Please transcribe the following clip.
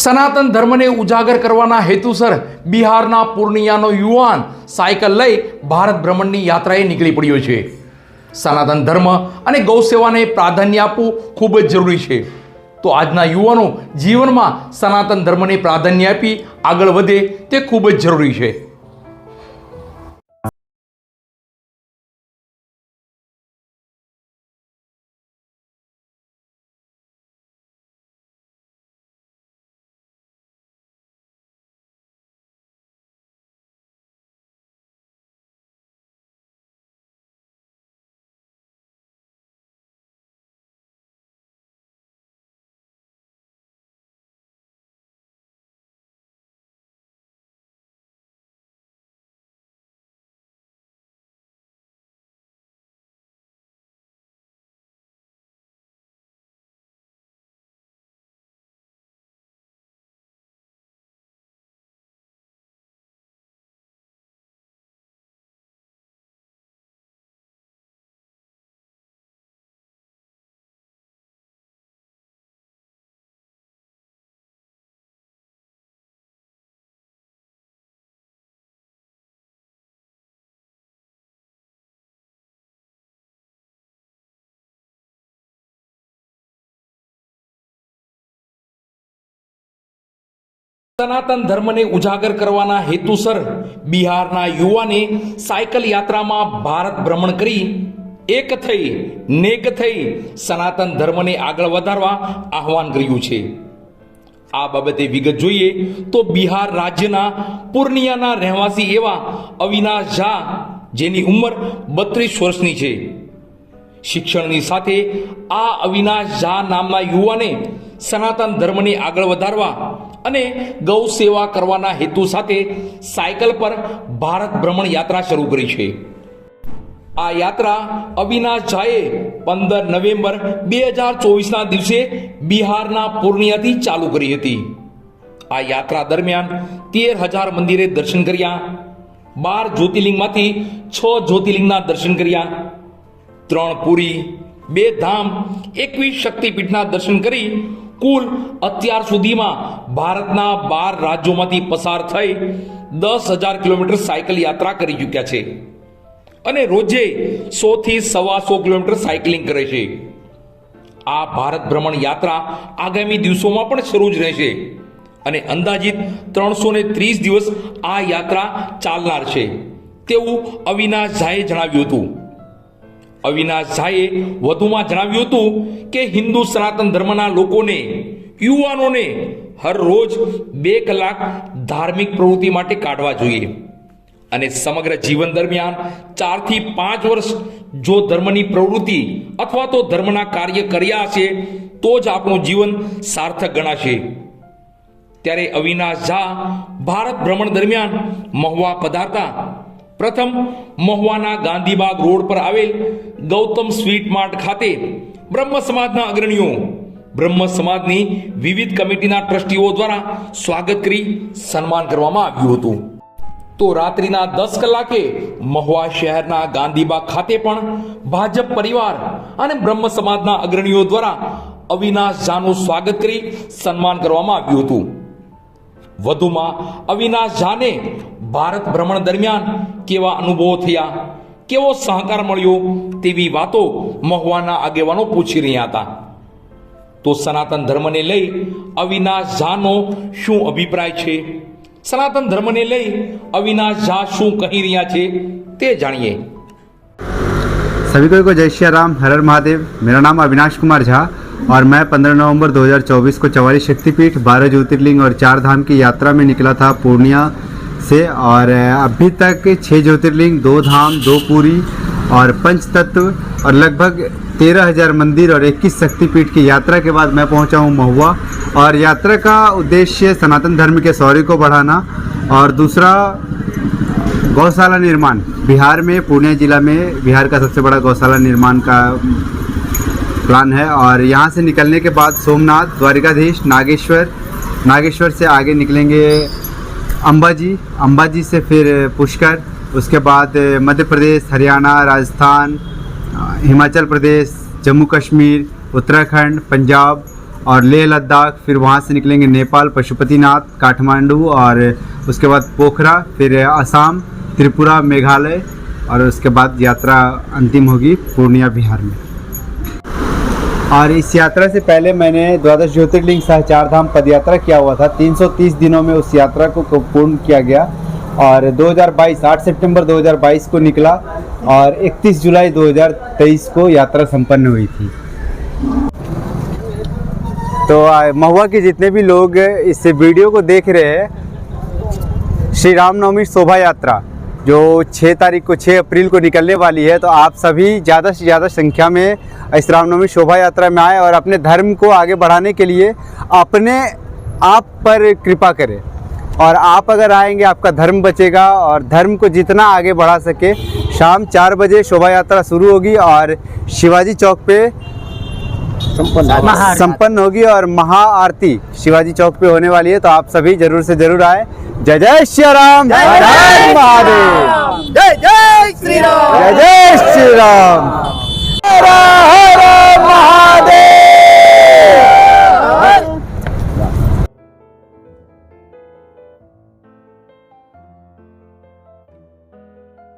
સનાતન ધર્મને ઉજાગર કરવાના હેતુસર બિહારના પૂર્ણિયાનો યુવાન સાયકલ લઈ ભારત ભ્રમણની યાત્રાએ નીકળી પડ્યો છે. સનાતન ધર્મ અને ગૌસેવાને પ્રાધાન્ય આપવું ખૂબ જ જરૂરી છે. તો આજના યુવાનો જીવનમાં સનાતન ધર્મને પ્રાધાન્ય આપી આગળ વધે તે ખૂબ જ જરૂરી છે. સનાતન ધર્મને ઉજાગર કરવાના હેતુસર બિહારના યુવાને સાયકલ યાત્રામાં ભારત ભ્રમણ કરી, એક થઈ, નેક થઈ સનાતન ધર્મને આગળ વધારવા આહવાન કર્યું છે. આ બાબતે વિગત જોઈએ તો બિહાર રાજ્યના પૂર્ણિયાના રહેવાસી એવા અવિનાશ ઝા, જેની ઉંમર બત્રીસ વર્ષની છે. શિક્ષણની સાથે આ અવિનાશ ઝા નામના યુવાને સનાતન ધર્મને આગળ વધારવા અને ગૌ સેવા કરવાના હેતુ સાથે સાયકલ પર ભારત ભ્રમણ યાત્રા શરૂ કરી છે. આ યાત્રા અવિનાશ ઝાએ પંદર નવેમ્બર બે હજાર ચોવીસના દિવસે બિહારના પૂર્ણિયાથી ચાલુ કરી હતી. આ યાત્રા દરમિયાન તેર હજાર મંદિરે દર્શન કર્યા, બાર જ્યોતિર્લિંગમાંથી છ જ્યોતિર્લિંગના દર્શન કર્યા, ત્રણ પુરી, બે ધામ, એકવીસ શક્તિપીઠના દર્શન કરી કુલ અત્યાર સુધીમાં ભારતના બાર રાજ્યોમાંથી પસાર થઈ દસ હજાર કિલોમીટર સાયકલ યાત્રા કરી ચૂક્યા છે. અને રોજે સો થી સવા સો કિલોમીટર સાયકલિંગ કરે છે. આ ભારત ભ્રમણ યાત્રા આગામી દિવસોમાં પણ શરૂ જ રહેશે. અને અંદાજિત ત્રણસો ને ત્રીસ દિવસ આ યાત્રા ચાલનાર છે. તેવું અવિનાશ ઝાએ જણાવ્યું હતું. અવિનાશ ઝાએ વધુમાં જણાવ્યું હતું કે હિન્દુ સનાતન ધર્મના લોકોને, યુવાનોને હરરોજ બે કલાક ધાર્મિક પ્રવૃત્તિ માટે કાઢવા જોઈએ. અને સમગ્ર જીવન દરમિયાન ચારથી પાંચ વર્ષ જો ધર્મની પ્રવૃત્તિ અથવા તો ધર્મના કાર્ય કર્યા હશે, તો જ આપણું જીવન સાર્થક ગણાશે. ત્યારે અવિનાશ ઝા ભારત ભ્રમણ દરમિયાન મહુવા પધારતા પ્રથમ મહુવાના ગાંધીબાગ રોડ પર આવેલ ગૌતમ સ્વીટ માર્ટ ખાતે બ્રહ્મ સમાજના અગ્રણીઓ, બ્રહ્મ સમાજની વિવિધ કમિટીના ટ્રસ્ટીઓ દ્વારા સ્વાગત કરી સન્માન કરવામાં આવ્યું હતું. તો રાત્રિના દસ કલાકે મહુવા શહેરના ગાંધીબાગ ખાતે પણ ભાજપ પરિવાર અને બ્રહ્મ સમાજના અગ્રણીઓ દ્વારા અવિનાશ ઝાનું સ્વાગત કરી સન્માન કરવામાં આવ્યું હતું. વધુમાં અવિનાશ ઝાને ભારત ભ્રમણ દરમિયાન કેવા અનુભવો થયા કેવો સહકાર મળ્યો તેવી વાતો મહુવાના આગેવાનો પૂછી રહ્યા હતા તો સનાતન ધર્મને લઈ અવિનાશ ઝાનો શું અભિપ્રાય છે સનાતન ધર્મને લઈ અવિનાશ ઝા શું કહી રહ્યા છે તે જાણીએ सभी को को जय श्री राम हर हर महादेव मेरा नाम अविनाश कुमार झा और मैं 15 नवंबर 2024 को चवालीस शक्तिपीठ बारह ज्योतिर्लिंग और चार धाम की यात्रा में निकला था पूर्णिया से और अभी तक छः ज्योतिर्लिंग, दो धाम, दो पूरी और पंच तत्व और लगभग तेरह हज़ार मंदिर और इक्कीस शक्तिपीठ की यात्रा के बाद मैं पहुँचा हूँ महुआ। और यात्रा का उद्देश्य सनातन धर्म के शौर्य को बढ़ाना और दूसरा, गौशाला निर्माण। बिहार में पूर्णिया जिला में बिहार का सबसे बड़ा गौशाला निर्माण का प्लान है और यहाँ से निकलने के बाद सोमनाथ, द्वारिकाधीश, नागेश्वर नागेश्वर से आगे निकलेंगे अंबाजी अंबाजी से फिर पुष्कर, उसके बाद मध्य प्रदेश, हरियाणा, राजस्थान हिमाचल प्रदेश, जम्मू कश्मीर, उत्तराखंड, पंजाब और लेह लद्दाख, फिर वहाँ से निकलेंगे नेपाल, पशुपतिनाथ, काठमांडू और उसके बाद पोखरा, फिर असम त्रिपुरा, मेघालय और उसके बाद यात्रा अंतिम होगी पूर्णिया, बिहार में। और इस यात्रा से पहले मैंने द्वादश ज्योतिर्लिंग सह चार धाम पद यात्रा किया हुआ था। 330 दिनों में उस यात्रा को पूर्ण किया गया और 2022 8 सितंबर 2022 को निकला और 31 जुलाई 2023 को यात्रा संपन्न हुई थी। तो महुआ के जितने भी लोग इस वीडियो को देख रहे हैं, श्री रामनवमी शोभा यात्रा। जो 6 तारीख को 6 अप्रैल को निकलने वाली है तो आप सभी ज़्यादा से ज़्यादा संख्या में इस रामनवमी शोभा यात्रा में आए और अपने धर्म को आगे बढ़ाने के लिए अपने आप पर कृपा करें। और आप अगर आएँगे, आपका धर्म बचेगा और धर्म को जितना आगे बढ़ा सके, शाम चार बजे शोभा यात्रा शुरू होगी और शिवाजी चौक पे संपन्न होगी। और महा आरती शिवाजी चौक पे होने वाली है तो आप सभी ज़रूर से ज़रूर आए। जय जय श्री राम जय जय महादेव। जय जय श्री राम जय जय श्री राम